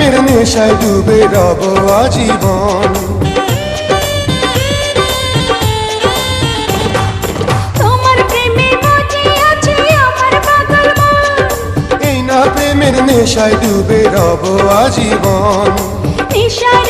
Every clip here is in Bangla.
প্রেমের নেশায় ডুবে রব আজীবন। প্রেমের নেশায় ডুবে রব আজীবন। নিশারে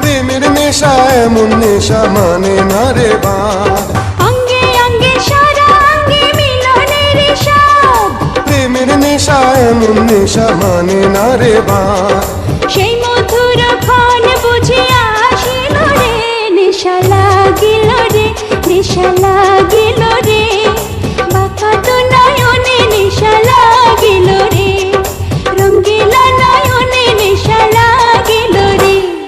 প্রেমের নেশা এমন নেশা মানে না রে বাঁধ অঙ্গে অঙ্গে সারা অঙ্গে মিলনের প্রেমের নেশা এমন নেশা মানে না রে বাঁধ